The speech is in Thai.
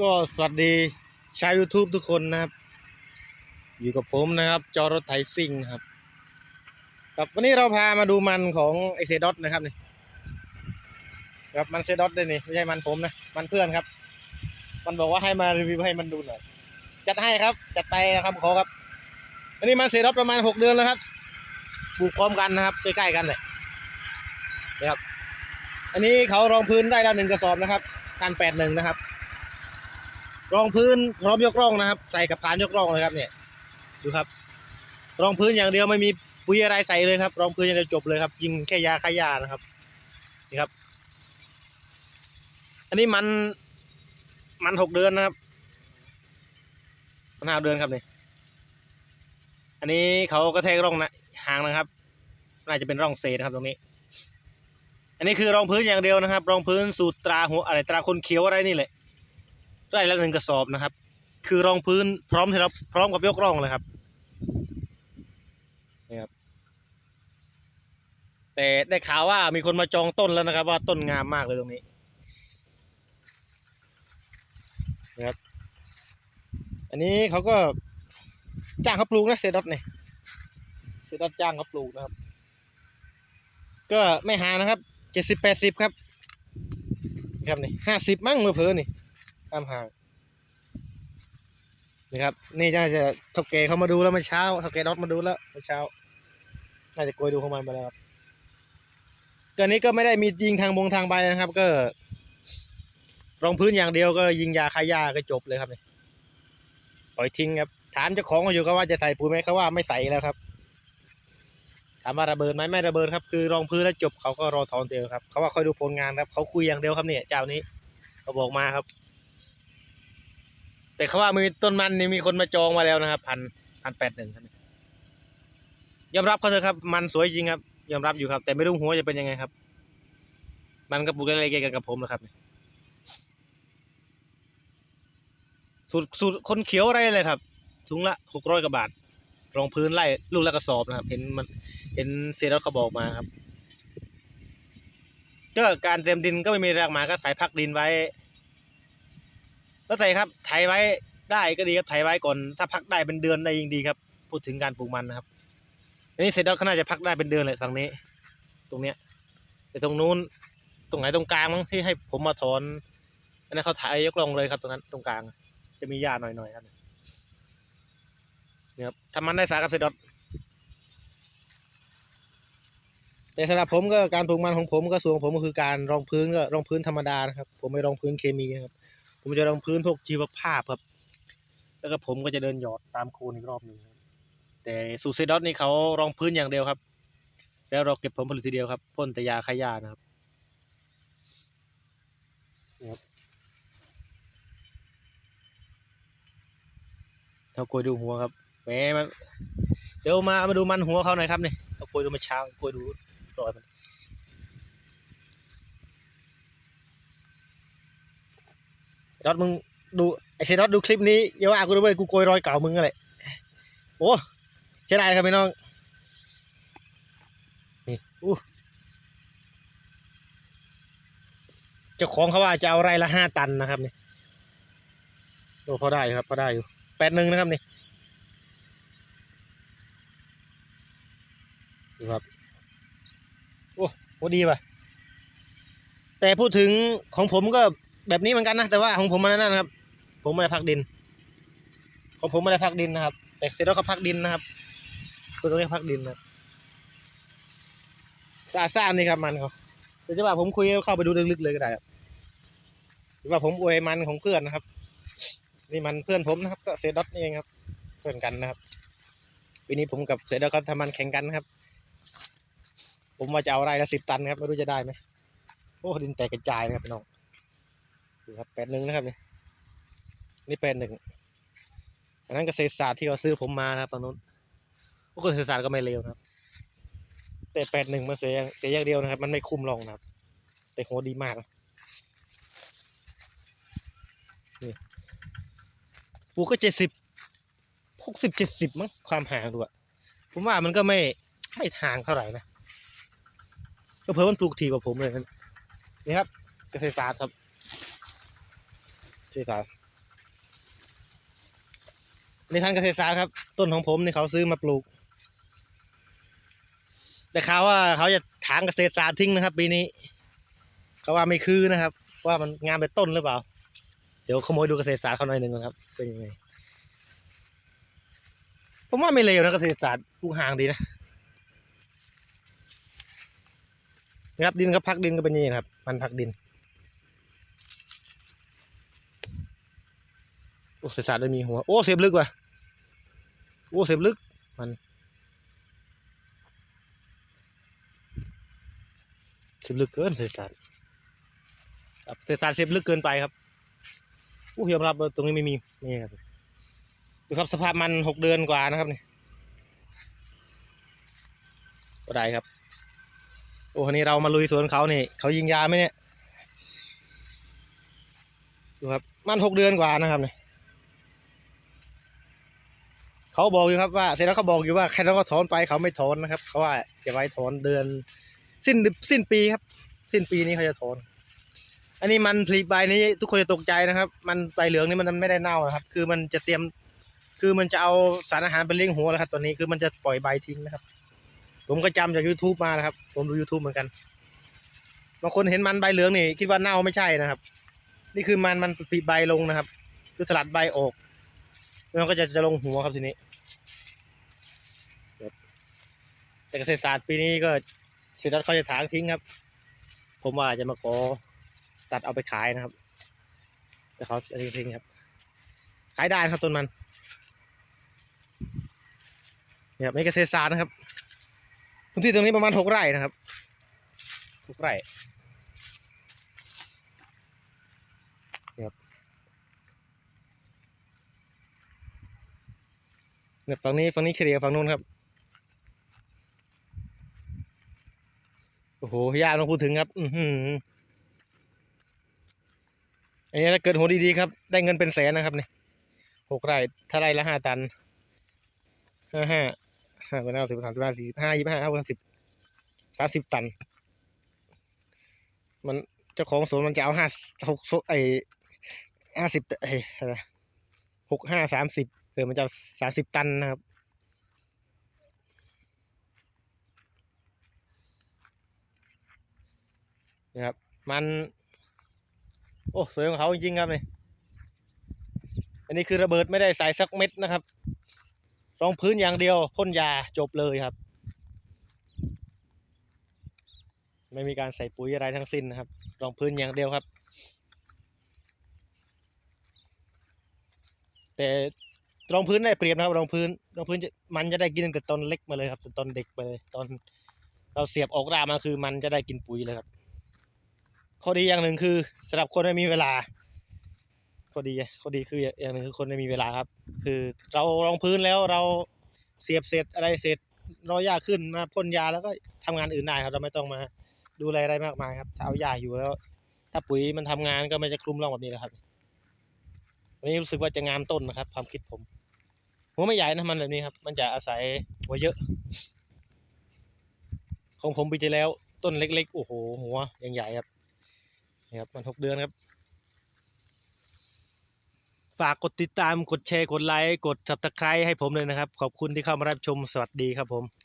ก็สวัสดีชาว YouTube ทุกคนนะครับ อยู่กับผมนะครับ จอรถไถซิ่งครับครับวันนี้เราพามาดูมันของไอเซดอตนะครับนี่ครับมันเซดอตด้วยนี่ไม่ใช่มันผมนะ มันเพื่อนครับ มันบอกว่าให้มารีวิวให้มันดูหน่อยจัดให้ครับ จัดไปนะครับขอครับอันนี้มันเซดอตประมาณหกเดือนแล้วครับปลูกพร้อมกันนะครับใกล้ๆกันเลยนะครับ อันนี้เขารองพื้นได้แล้วหนึ่งกระสอบนะครับการแปดหนึ่งนะครับ รองพื้นพร้อมยกร่องนะครับ ใส่กับพานยกร่องเลยครับเนี่ยดูครับ รองพื้นอย่างเดียวไม่มีปุ๋ยอะไรใส่เลยครับ รองพื้นอย่างเดียวจบเลยครับ ยิงแค่ยาฆ่าหญ้านะครับนี่ครับ อันนี้มันมันหกเดือนนะครับมันห้าเดือนครับนี่อันนี้เขาก็แทกร่องนะห่างนะครับ น่าจะเป็นร่องเศษนะครับตรงนี้ อันนี้คือรองพื้นอย่างเดียวนะครับ รองพื้นสูตรตราหัวอะไรตราคนเขียวอะไรนี่แหละ ไร่ละหนึ่งกระสอบนะครับ คือรองพื้นพร้อมที่เราพร้อมกับยกร่องเลยครับนี่ครับ แต่ได้ข่าวว่ามีคนมาจองต้นแล้วนะครับ ว่าต้นงามมากเลยตรงนี้นะครับ อันนี้เขาก็จ้างเขาปลูกนะเซดอตเนี่ยเซดอตจ้างเขาปลูกนะครับ ก็ไม่ห่านะครับเจ็ดสิบแปดสิบครับ ครับนี่ห้าสิบมั้งมือเพอๆนี่ามห่างนี่ครับ นี่น่าจะเท่าแกเขามาดูแล้วเมื่อเช้าเท่าแกดอทมาดูแล้วเมื่อเช้า น่าจะโกยดูของมันมาแล้วครับก็นี้ก็ไม่ได้มียิงทางบงทางใบนะครับ ก็ รองพื้นอย่างเดียวก็ยิงยาฆ่าหญ้าก็จบเลยครับนี่ปล่อยทิ้งครับ ถามเจ้าของเขาอยู่ก็ว่าจะใส่ปุ๋ยไหมเขาว่าไม่ใส่แล้วครับ ถามว่าระเบิดไหมไม่ระเบิดครับ คือรองพื้นแล้วจบเขาก็รอถอนเดียวครับเขาว่าคอยดูผลงานครับเขาคุยอย่างเดียวครับเนี่ยเจ้านี้เขาบอกมาครับ แต่เขาว่ามีต้นมันนี่มีคนมาจองมาแล้วนะครับพันพันแปดหนึ่งครับยอมรับเขาเถอะครับ มันสวยจริงครับ ยอมรับอยู่ครับ แต่ไม่รู้หัวจะเป็นยังไงครับ มันก็ปลูกอะไรกันกับผมนะครับสูตรสูตรคนเขียวอะไรเลยครับถุงละหกร้อยกว่าบาท รองพื้นไล่ลูกละกระสอบนะครับ เห็นมันเห็นเซรอเขาบอกมาครับก็การเตรียมดินก็ไม่มีแรงหมาก็ใส่พักดินไว้ แล้วแต่ครับไถไว้ได้ก็ดีครับไถไว้ก่อนถ้าพักได้เป็นเดือนได้ยิ่งดีครับ พูดถึงการปลูกมันนะครับอันนี้เสร็จแล้วเขาน่าจะพักได้เป็นเดือนเลยฝั่งนี้ ตรงเนี้ย แต่ตรงนู้นตรงไหนตรงกลางมั้งที่ให้ผมมาถอนอันนั้นเขาไถยกลงเลยครับตรงนั้นตรงกลาง จะมีหญ้าหน่อยๆครับเนี่ยครับทำมันได้สากับเสร็จแล้วแต่สำหรับผมก็การปลูกมันของผมก็ส่วนของผมก็คือการรองพื้นก็รองพื้นธรรมดานะครับ ผมไม่รองพื้นเคมีนะครับ ผมจะรองพื้นพวกชีวภาพครับ แล้วก็ผมก็จะเดินหยอดตามโคนอีกรอบหนึ่งแต่สูตรเซดอตนี่เขารองพื้นอย่างเดียวครับ แล้วเราเก็บผลผลิตทีเดียวครับพ่นแต่ยาฆ่าหญ้านะครับนี่ครับเท่าโกยดูหัวครับแหมมันเดี๋ยวมามาดูมันหัวเขาหน่อยครับนี่เอาโกยดูมาเช้าโกยดูรอยมัน รอดมึงดูไอ้เซนอตดูคลิปนี้อย่าว่ากูด้วยกูโกยรอยเก่ามึงอะไรโอ้ใช่ได้ครับพี่น้องนี่อู้เจ้าของเขาว่าจะเอาไร่ละห้าตันนะครับนี่โอ้เขาได้ครับเขาได้อยู่แปดหนึ่งนะครับนี่ดูครับโอ้โหดีป่ะแต่พูดถึงของผมก็ แบบนี้เหมือนกันนะแต่ว่าของผมมันนั่นนะครับ ผมไม่ได้พักดิน ของผมไม่ได้พักดินนะครับ แต่เสร็จแล้วก็พักดินนะครับคือตรงนี้พักดินนะสะอาดสะอาดนี่ครับมันเขาเดี๋ยวจะว่าผมคุยเข้าไปดูลึกๆเลยก็ได้ครับหรือว่าผมอวยมันของเพื่อนนะครับ นี่มันเพื่อนผมนะครับ ก็เซดอตนี่เองครับเพื่อนกันนะครับปีนี้ผมกับเซดอตก็ทำมันแข่งกันนะครับ ผมว่าจะเอาไร่ละสิบตันครับไม่รู้จะได้ไหมโอ้ดินแตกกระจายนะครับพี่น้อง ดูครับแปดหนึ่งนะครับ นี่ นี่แปดหนึ่งอันนั้นเกษตรศาสตร์ที่เขาซื้อผมมานะครับตอนนู้นโอ้เกษตรศาสตร์ก็ไม่เลวนะครับ แต่แปดหนึ่งมันเสียเสียอย่างเดียวนะครับ มันไม่คุ้มลองนะครับ แต่โหดีมากนี่ปูกก็เจ็ดสิบหกสิบเจ็ดสิบมั้งความห่างดูอะผมว่ามันก็ไม่ไม่ทางเท่าไหร่นะก็เพิ่มมันปลูกทีกว่าผมเลยนะนี่ครับ เกษตรศาสตร์ครับ ษตรศาสตร์ในทันเกษตรศาสตร์ครับ ต้นของผมนี่เขาซื้อมาปลูก แต่เขาว่าเขาจะถางเกษตรศาสตร์ทิ้งนะครับ ปีนี้เขาว่าไม่คือนะครับ ว่ามันงามเป็นต้นหรือเปล่า เดี๋ยวขโมยดูเกษตรศาสตร์เขาหน่อยหนึ่งก่อนครับ เป็นยังไงผมว่าไม่เลวนะเกษตรศาสตร์ปลูกห่างดีนะนะครับดินก็พักดินก็เป็นอย่างนี้ครับ มันพักดิน โอ้ เศษศาสตร์ได้มีหัว โอ้เสียบลึกว่ะ โอ้เสียบลึก มันเสียบลึกเกินเศษศาสตร์ครับเศษศาสตร์เสียบลึกเกินไปครับอู้ยมรับตรงนี้ไม่มีนี่ครับดูครับสภาพมันหกเดือนกว่านะครับนี่ก็ได้ครับ โอ้คันนี้เรามาลุยสวนเขานี่เขายิงยาไหมเนี่ยดูครับมันหกเดือนกว่านะครับนี่ เขาบอกอยู่ครับว่าเสร็จแล้วเขาบอกอยู่ว่าใครต้องก็ถอนไปเขาไม่ถอนนะครับเขาว่าจะไว้ถอนเดือน สิ้นสิ้นปีครับ สิ้นปีนี้เขาจะถอน อันนี้มันผลิใบนี้ทุกคนจะตกใจนะครับ มันใบเหลืองนี่มันไม่ได้เน่านะครับ คือมันจะเตรียมคือมันจะเอาสารอาหารไปเลี้ยงหัวแล้วครับตัวนี้คือมันจะปล่อยใบทิ้งนะครับ ผมก็จำจาก YouTube มานะครับ ผมดู YouTube เหมือนกันบางคนเห็นมันใบเหลืองนี่คิดว่าเน่าไม่ใช่นะครับ นี่คือมันมันผลิใบลงนะครับ คือสลัดใบออกแล้วมันก็จะจะลงหัวครับทีนี้ แต่เกษตรศาสตร์ปีนี้ก็เศรษฐเขาจะถางทิ้งครับ ผมว่าจะมาขอตัดเอาไปขายนะครับ แต่เขาจะทิ้งครับ ขายได้ครับต้นมันเนี่ยไม่เกษตรศาสตร์นะครับพื้นที่ตรงนี้ประมาณหกไร่นะครับหกไร่เนี่ยครับเนี่ยฝั่งนี้ฝั่งนี้เคลียร์ฝั่งนู้นครับ อ้โหยากต้องพูดถึงครับ อือหืออันนี้ถ้าเกิดโหดีๆครับ ได้เงินเป็นแสนนะครับเนี่ยหกไร่ถ้าไร่ละห้าตันห้าห้าห้าเป็นเอาสิบสามสิบห้าสี่ห้ายี่สิบห้าห้าสิบสามสิบตัน มันเจ้าของสวนมันจะเอาห้าหกไอห้าสิบไอหกห้าสามสิบเออมันจะสามสิบตันนะครับ นะครับ มัน โอ้สวยของเขาจริงๆครับนี่อันนี้คือระเบิดไม่ได้ใส่สักเม็ดนะครับรองพื้นอย่างเดียวพ่นยาจบเลยครับ ไม่มีการใส่ปุ๋ยอะไรทั้งสิ้นนะครับรองพื้นอย่างเดียวครับ แต่รองพื้นได้เปรียบนะครับรองพื้นรองพื้นจะมันจะได้กินตั้งแต่ตอนเล็กมาเลยครับตอนเด็กไปเลยตอนเราเสียบออกรามาคือมันจะได้กินปุ๋ยเลยครับ ข้อดีอย่างหนึ่งคือสำหรับคนไม่มีเวลาข้อดีข้อดีคืออย่างหนึ่งคือคนไม่มีเวลาครับ คือเรารองพื้นแล้วเราเสียบเสร็จอะไรเสร็จรอยาขึ้นมาพ่นยาแล้วก็ทำงานอื่นได้ครับ เราไม่ต้องมาดูแลอะไรมากมายครับถ้าเอายาอยู่แล้ว ถ้าปุ๋ยมันทำงานก็ไม่จะคลุมร่องแบบนี้แหละครับอันนี้รู้สึกว่าจะงามต้นนะครับ ความคิดผมหัวไม่ใหญ่นะมันแบบนี้ครับ มันจะอาศัยหัวเยอะ ของผมปีที่แล้ว ต้นเล็ก ๆ โอ้โห หัวยังใหญ่ครับ นี่ครับมันหกเดือนครับ ฝากกดติดตามกดแชร์กดไลค์กด subscribe ให้ผมเลยนะครับ ขอบคุณที่เข้ามารับชมสวัสดีครับผม